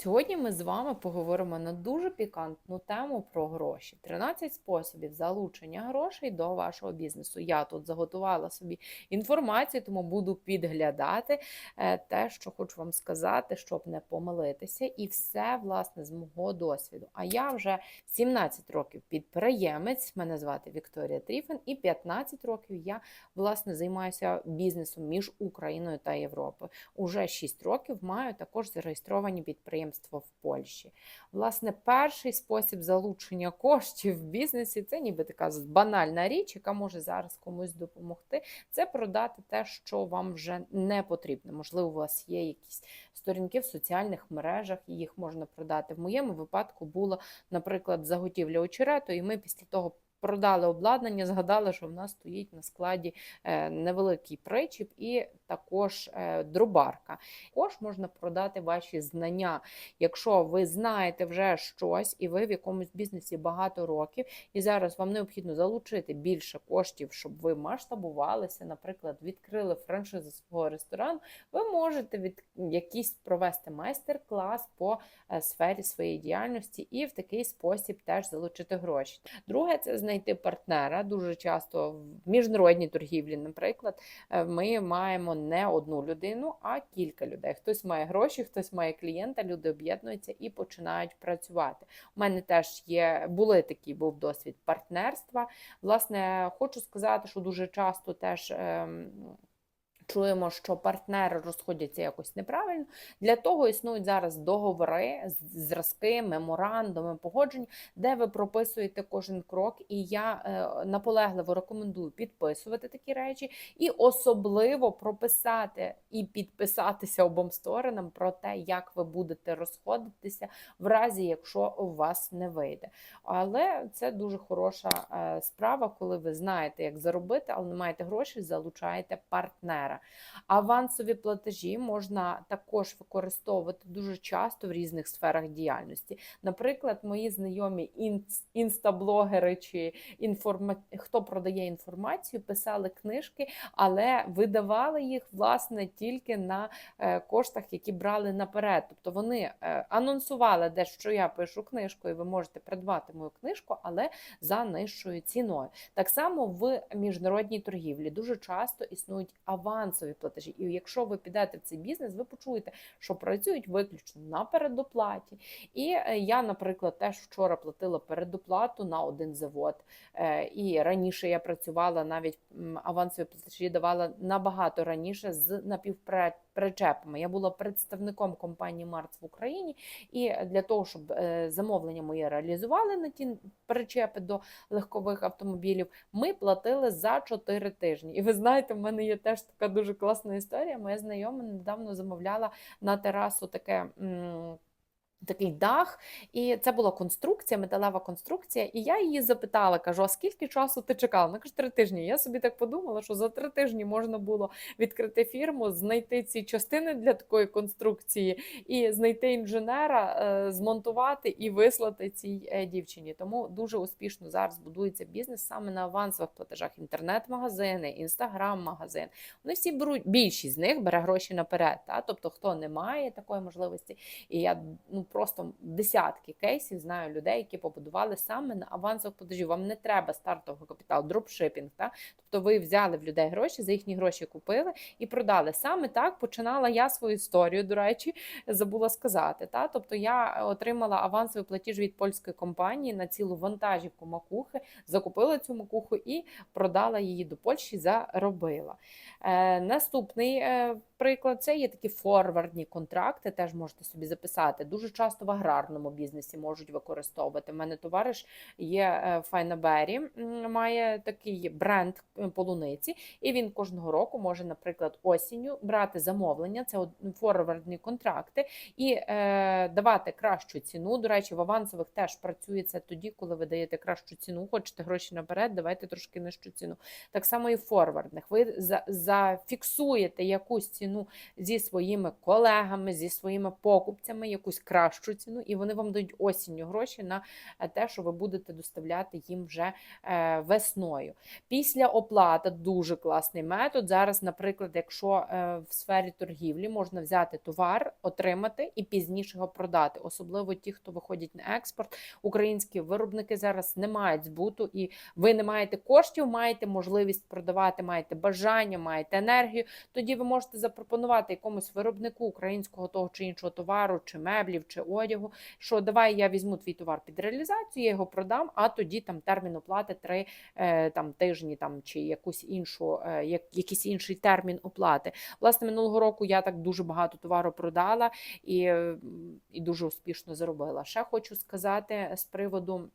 Сьогодні ми з вами поговоримо на дуже пікантну тему про гроші. 13 способів залучення грошей до вашого бізнесу. Я тут заготувала собі інформацію, тому буду підглядати е, те, що хочу вам сказати, щоб не помилитися, і все власне з мого досвіду. А я вже 17 років підприємець. Мене звати Вікторія Тріфен, і 15 років я власне займаюся бізнесом між Україною та Європою. Уже 6 років маю також зареєстровані підприємства в Польщі. Власне, перший спосіб залучення коштів в бізнесі це ніби така банальна річ, яка може зараз комусь допомогти. Це продати те, що вам вже не потрібно. Можливо, у вас є якісь сторінки в соціальних мережах, і їх можна продати. В моєму випадку було, наприклад, заготівля очерету, і ми після того. Продали обладнання, згадали, що в нас стоїть на складі е, невеликий причіп і також е, дробарка. Також можна продати ваші знання. Якщо ви знаєте вже щось, і ви в якомусь бізнесі багато років, і зараз вам необхідно залучити більше коштів, щоб ви масштабувалися, наприклад, відкрили франшизу свого ресторану, ви можете від якийсь провести майстер-клас по е, сфері своєї діяльності і в такий спосіб теж залучити гроші. Друге, це знайти партнера. Дуже часто в міжнародній торгівлі, наприклад, е, ми маємо не одну людину, а кілька людей. Хтось має гроші, хтось має клієнта, люди об'єднуються і починають працювати. У мене теж є були такі, був досвід партнерства. Власне, хочу сказати, що дуже часто теж. Ем, чуємо, що партнери розходяться якось неправильно. Для того існують зараз договори, зразки, меморандуми, погодження, де ви прописуєте кожен крок. І я е, наполегливо рекомендую підписувати такі речі, і особливо прописати і підписатися обом сторонам про те, як ви будете розходитися, в разі якщо у вас не вийде. Але це дуже хороша е, справа, коли ви знаєте, як заробити, але не маєте грошей, залучаєте партнера. Авансові платежі можна також використовувати дуже часто в різних сферах діяльності. Наприклад, мої знайомі інстаблогери чи інформа... хто продає інформацію, писали книжки, але видавали їх власне тільки на е, коштах, які брали наперед. Тобто вони е, анонсували, де що я пишу книжку, і ви можете придбати мою книжку, але за нижчою ціною. Так само в міжнародній торгівлі дуже часто існують аванси авансові платежі. І якщо ви підете в цей бізнес, ви почуєте, що працюють виключно на передоплаті. І е, я, наприклад, теж вчора платила передоплату на один завод. Е, і раніше я працювала навіть авансові платежі давала набагато раніше з напівпричепами. Я була представником компанії Марц в Україні, і для того, щоб е, замовлення моє реалізували на ті причепи до легкових автомобілів, ми платили за 4 тижні. І ви знаєте, в мене є теж така дуже класна історія. Моя знайома недавно замовляла на терасу таке. Такий дах, і це була конструкція, металева конструкція. І я її запитала, кажу: а скільки часу ти чекала? Вона каже, три тижні. Я собі так подумала, що за три тижні можна було відкрити фірму, знайти ці частини для такої конструкції, і знайти інженера, е, змонтувати і вислати цій е, дівчині. Тому дуже успішно зараз будується бізнес саме на авансових платежах. Інтернет-магазини, інстаграм-магазин. Вони всі беруть більшість з них бере гроші наперед. Та? Тобто, хто не має такої можливості, і я ну просто десятки кейсів знаю людей, які побудували саме на авансових платежів. Вам не треба стартовий капітал, дропшипінг. Так? Тобто ви взяли в людей гроші, за їхні гроші купили і продали. Саме так починала я свою історію, до речі, забула сказати. Так? Тобто я отримала авансовий платіж від польської компанії на цілу вантажівку макухи, закупила цю макуху і продала її до Польщі, заробила. Е, Наступний е, приклад це є такі форвардні контракти, теж можете собі записати. Дуже часто в аграрному бізнесі можуть використовувати. У мене товариш є Файнабері, має такий бренд е, полуниці, і він кожного року може, наприклад, осінню брати замовлення, це форвардні контракти, і е, давати кращу ціну. До речі, в авансових теж працює це тоді, коли ви даєте кращу ціну, хочете гроші наперед, давайте трошки нижчу ціну. Так само і в форвардних. Ви зафіксуєте якусь ціну зі своїми колегами, зі своїми покупцями, якусь кращу кращу ціну, і вони вам дають осінню гроші на е, те, що ви будете доставляти їм вже е, весною. Після оплати дуже класний метод. Зараз, наприклад, якщо е, в сфері торгівлі можна взяти товар, отримати і пізніше його продати, особливо ті, хто виходять на експорт. Українські виробники зараз не мають збуту, і ви не маєте коштів, маєте можливість продавати, маєте бажання, маєте енергію. Тоді ви можете запропонувати якомусь виробнику українського того чи іншого товару, чи меблів, чи одягу. Що давай я візьму твій товар під реалізацію, я його продам, а тоді там термін оплати три е, там тижні, там чи якусь іншу, е, як, якийсь інший термін оплати. Власне, минулого року я так дуже багато товару продала і, і дуже успішно заробила. Ще хочу сказати з приводу.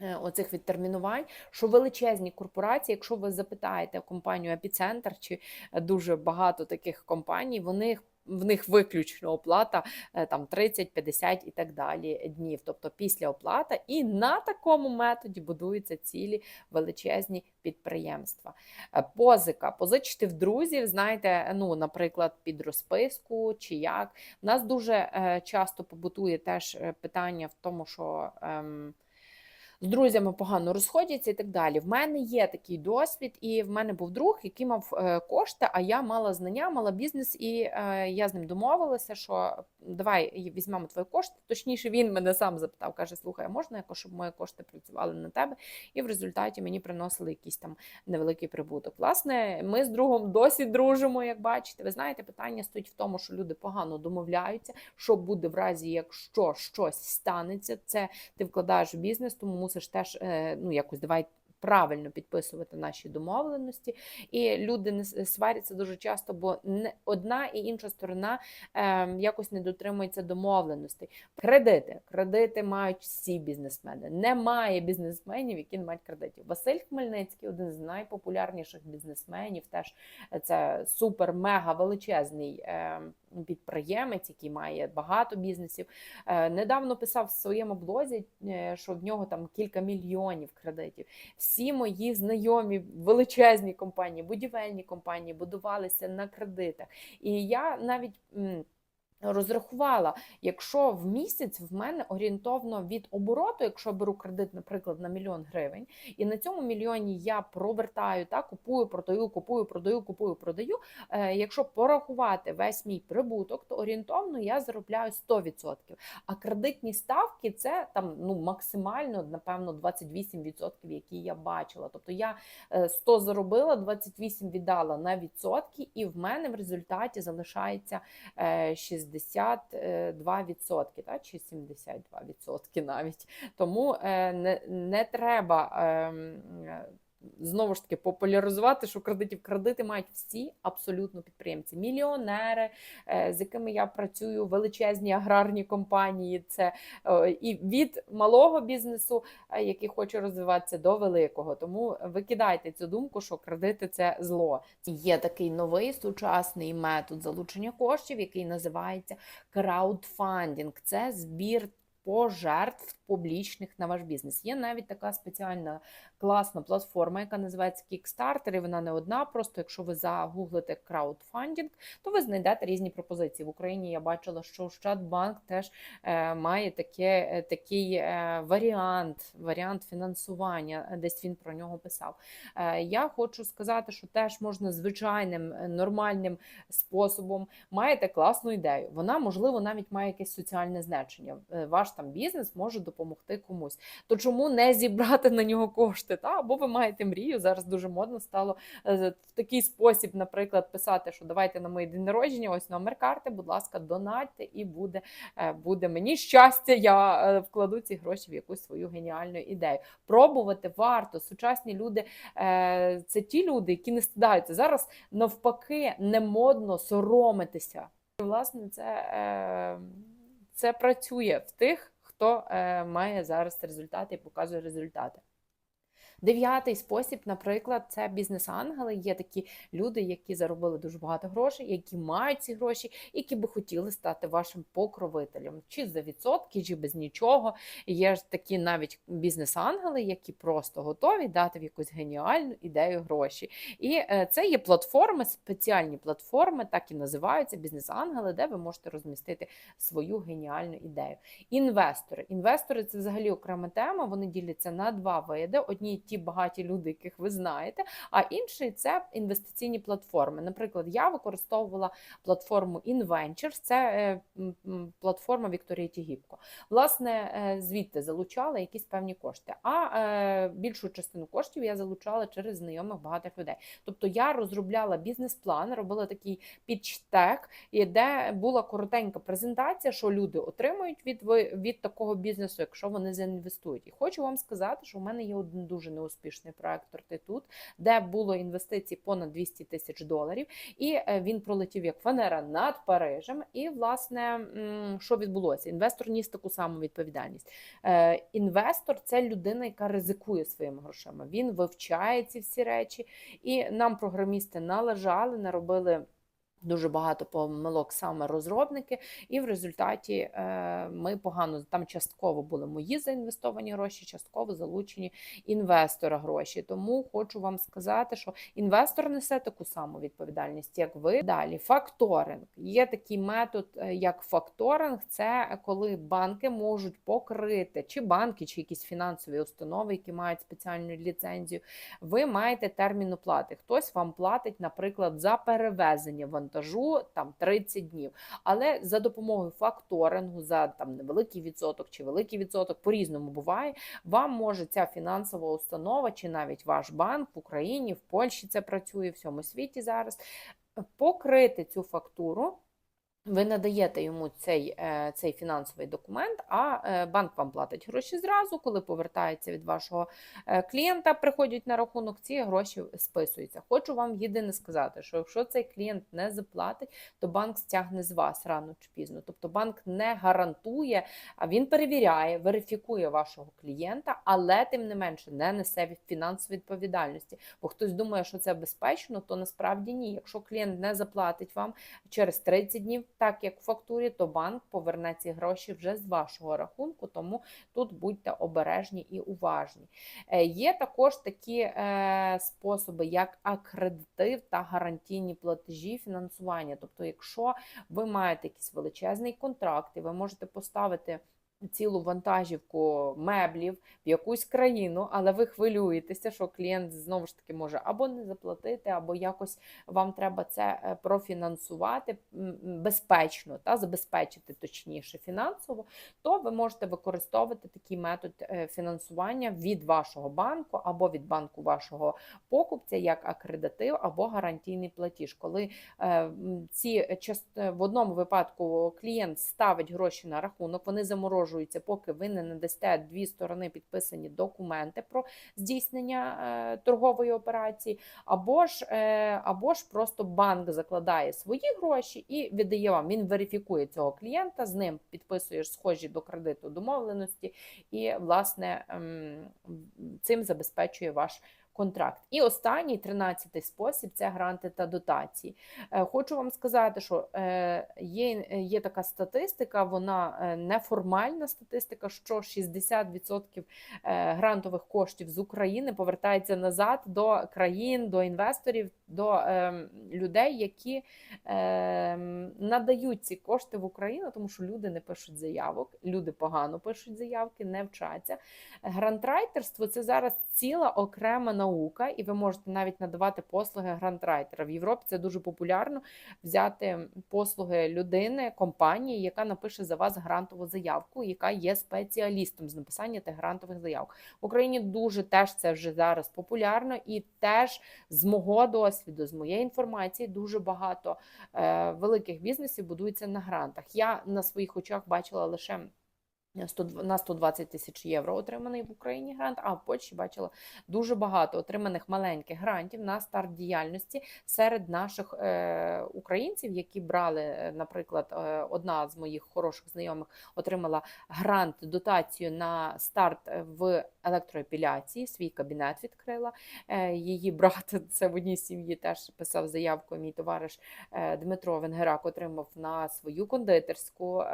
е, Оцих відтермінувань, що величезні корпорації, якщо ви запитаєте компанію Епіцентр чи дуже багато таких компаній, вони в них виключно оплата е, там 30, 50 і так далі днів, тобто після оплата, і на такому методі будуються цілі величезні підприємства. Е, Позика, позичити в друзів, знаєте, ну, наприклад, під розписку чи як. У нас дуже е, часто побутує теж питання в тому, що. Ем, з друзями погано розходяться і так далі. В мене є такий досвід, і в мене був друг, який мав е, кошти, а я мала знання, мала бізнес, і е, я з ним домовилася, що давай візьмемо твої кошти. Точніше, він мене сам запитав, каже: Слухай, можна якось, щоб мої кошти працювали на тебе? І в результаті мені приносили якийсь там невеликий прибуток. Власне, ми з другом досі дружимо, як бачите. Ви знаєте, питання стоїть в тому, що люди погано домовляються, що буде в разі, якщо щось станеться. Це ти вкладаєш в бізнес, тому мусиш теж е, ну якось давай. Правильно підписувати наші домовленості, і люди не сваряться дуже часто, бо не одна і інша сторона е, якось не дотримується домовленостей. Кредити. Кредити мають всі бізнесмени. Немає бізнесменів, які не мають кредитів. Василь Хмельницький, один з найпопулярніших бізнесменів, теж це супер-мега величезний е, підприємець, який має багато бізнесів. Е, недавно писав в своєму блозі, е, що в нього там кілька мільйонів кредитів. Всі мої знайомі величезні компанії, будівельні компанії будувалися на кредитах. І я навіть. Розрахувала, якщо в місяць в мене орієнтовно від обороту, якщо беру кредит, наприклад, на мільйон гривень, і на цьому мільйоні я провертаю та купую, продаю, купую, продаю, купую, продаю. Е, якщо порахувати весь мій прибуток, то орієнтовно я заробляю 100%. А кредитні ставки це там ну максимально, напевно, 28%, які я бачила. Тобто я е, 100 заробила, 28 віддала на відсотки, і в мене в результаті залишається е, 62%, та, чи 72% навіть. Тому е, не, не треба. Знову ж таки, популяризувати, що кредитів кредити мають всі абсолютно підприємці, мільйонери, е, з якими я працюю, величезні аграрні компанії. Це е, і від малого бізнесу, е, який хоче розвиватися, до великого. Тому викидайте цю думку, що кредити це зло. Є такий новий сучасний метод залучення коштів, який називається краудфандінг. Це збір пожертв публічних на ваш бізнес. Є навіть така спеціальна класна платформа, яка називається Kickstarter, і вона не одна. Просто якщо ви загуглите краудфандінг, то ви знайдете різні пропозиції. В Україні я бачила, що Ощадбанк теж е, має таке, е, такий е, варіант, варіант фінансування. Десь він про нього писав. Я хочу сказати, що теж можна звичайним нормальним способом маєте класну ідею. Вона, можливо, навіть має якесь соціальне значення. Ваш там бізнес може допомогти комусь. То чому не зібрати на нього кошти? Та? Або ви маєте мрію. Зараз дуже модно стало е, в такий спосіб, наприклад, писати, що давайте на моє день народження, ось номер карти, будь ласка, донатьте, і буде, е, буде мені щастя. Я е, вкладу ці гроші в якусь свою геніальну ідею. Пробувати варто. Сучасні люди це ті люди, які не стидаються. Зараз навпаки не модно соромитися. Власне, це, це працює в тих, хто е, має зараз результати і показує результати. Дев'ятий спосіб, наприклад, це бізнес-ангели. Є такі люди, які заробили дуже багато грошей, які мають ці гроші, які би хотіли стати вашим покровителем, чи за відсотки, чи без нічого. Є ж такі навіть бізнес-ангели, які просто готові дати в якусь геніальну ідею гроші. І е, це є платформи, спеціальні платформи, так і називаються бізнес-ангели, де ви можете розмістити свою геніальну ідею. Інвестори. Інвестори це взагалі окрема тема. Вони діляться на два види: одні ті багаті люди, яких ви знаєте, а інші це інвестиційні платформи. Наприклад, я використовувала платформу InVentures, це е, платформа Вікторії Тігіпко. Власне, е, звідти залучала якісь певні кошти. А е, більшу частину коштів я залучала через знайомих багатих людей. Тобто я розробляла бізнес-план, робила такий підчтек, де була коротенька презентація, що люди отримують від від такого бізнесу, якщо вони заінвестують. І хочу вам сказати, що у мене є один дуже неуспішний проект тут, де було інвестицій понад 200 тисяч доларів, і е, він пролетів як фанера над Парижем. І, власне, що відбулося? Інвестор ніс таку саму відповідальність. Е, інвестор це людина, яка ризикує своїми грошима. Він вивчає ці всі речі, і нам програмісти належали, наробили. Дуже багато помилок саме розробники, і в результаті е, ми погано там частково були мої заінвестовані гроші, частково залучені інвестора гроші. Тому хочу вам сказати, що інвестор несе таку саму відповідальність, як ви. Далі факторинг. Є такий метод, е, як факторинг, це коли банки можуть покрити, чи банки, чи якісь фінансові установи, які мають спеціальну ліцензію. Ви маєте термін оплати. Хтось вам платить, наприклад, за перевезення вантажів вантажу там 30 днів. Але за допомогою факторингу, за там невеликий відсоток чи великий відсоток, по-різному буває, вам може ця фінансова установа, чи навіть ваш банк в Україні, в Польщі це працює в всьому світі зараз. Покрити цю фактуру ви надаєте йому цей е, цей фінансовий документ, а е, банк вам платить гроші зразу, коли повертається від вашого е, клієнта, приходять на рахунок, ці гроші списуються. Хочу вам єдине сказати, що якщо цей клієнт не заплатить, то банк стягне з вас рано чи пізно. Тобто банк не гарантує, а він перевіряє, верифікує вашого клієнта, але тим не менше не несе фінансової відповідальності. Бо хтось думає, що це безпечно, то насправді ні. Якщо клієнт не заплатить вам через 30 днів так як в фактурі, то банк поверне ці гроші вже з вашого рахунку, тому тут будьте обережні і уважні. Е, є також такі е, способи, як акредитив та гарантійні платежі фінансування. Тобто, якщо ви маєте якийсь величезний контракт, і ви можете поставити цілу вантажівку меблів в якусь країну, але ви хвилюєтеся, що клієнт знову ж таки може або не заплатити, або якось вам треба це е, профінансувати безпечно та забезпечити точніше фінансово, то ви можете використовувати такий метод е, фінансування від вашого банку або від банку вашого покупця, як акредитив або гарантійний платіж. Коли е, ці в одному випадку клієнт ставить гроші на рахунок, вони заморожують продовжується, поки ви не надасте дві сторони підписані документи про здійснення е, торгової операції, або ж е, або ж просто банк закладає свої гроші і віддає вам. Він верифікує цього клієнта, з ним підписує схожі до кредиту домовленості, і, власне, ем, цим забезпечує ваш контракт. І останній тринадцятий спосіб це гранти та дотації. Е, хочу вам сказати, що е, є є така статистика, вона е, неформальна статистика, що 60% грантових коштів з України повертається назад до країн, до інвесторів, до людей, які надають ці кошти в Україну, тому що люди не пишуть заявок, люди погано пишуть заявки, не вчаться. Грантрайтерство це зараз ціла окрема наука, і ви можете навіть надавати послуги грантрайтера. В Європі це дуже популярно взяти послуги людини, компанії, яка напише за вас грантову заявку, яка є спеціалістом з написання тих грантових заявок. В Україні дуже теж це вже зараз популярно, і теж з мого досвіду, з моєї інформації, дуже багато е, великих бізнесів будується на грантах. Я на своїх очах бачила лише. 100 на 120 тисяч євро отриманий в Україні грант, а в Польщі бачила дуже багато отриманих маленьких грантів на старт діяльності серед наших е, українців, які брали, е, наприклад, е, одна з моїх хороших знайомих отримала грант дотацію на старт в електроепіляції, свій кабінет відкрила. Е, її брат це в одній сім'ї теж писав заявку. Мій товариш е, Дмитро Венгерак отримав на свою кондитерську е,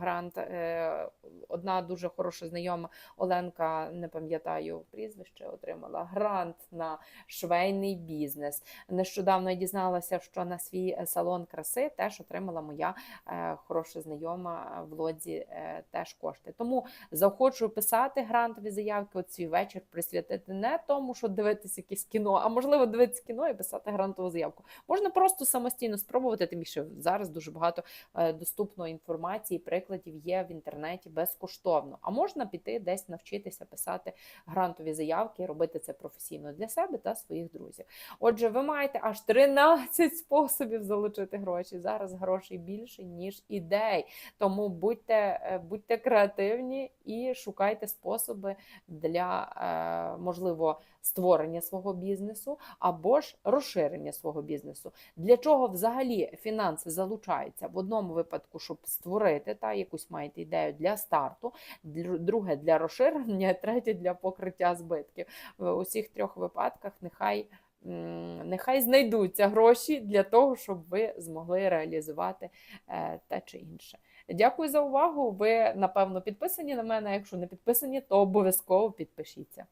грант. Одна дуже хороша знайома Оленка, не пам'ятаю прізвище, отримала грант на швейний бізнес. Нещодавно я дізналася, що на свій салон краси теж отримала моя хороша знайома в лодзі теж кошти. Тому заохочую писати грантові заявки. От свій вечір присвятити не тому, що дивитися якесь кіно, а можливо дивитися кіно і писати грантову заявку. Можна просто самостійно спробувати. Тим більше зараз дуже багато е, доступної інформації, прикладів є в інтернеті безкоштовно. А можна піти десь навчитися писати грантові заявки, робити це професійно для себе та своїх друзів. Отже, ви маєте аж 13 способів залучити гроші. Зараз грошей більше, ніж ідей. Тому будьте, е, будьте креативні і шукайте способи для е, можливо створення свого бізнесу або ж розширення свого бізнесу. Для чого взагалі фінанси залучаються в одному випадку, щоб створити та якусь маєте ідею для старту, друге для розширення, третє для покриття збитків. В усіх трьох випадках нехай. Нехай знайдуться гроші для того, щоб ви змогли реалізувати е, те чи інше. Дякую за увагу. Ви напевно підписані на мене. Якщо не підписані, то обов'язково підпишіться.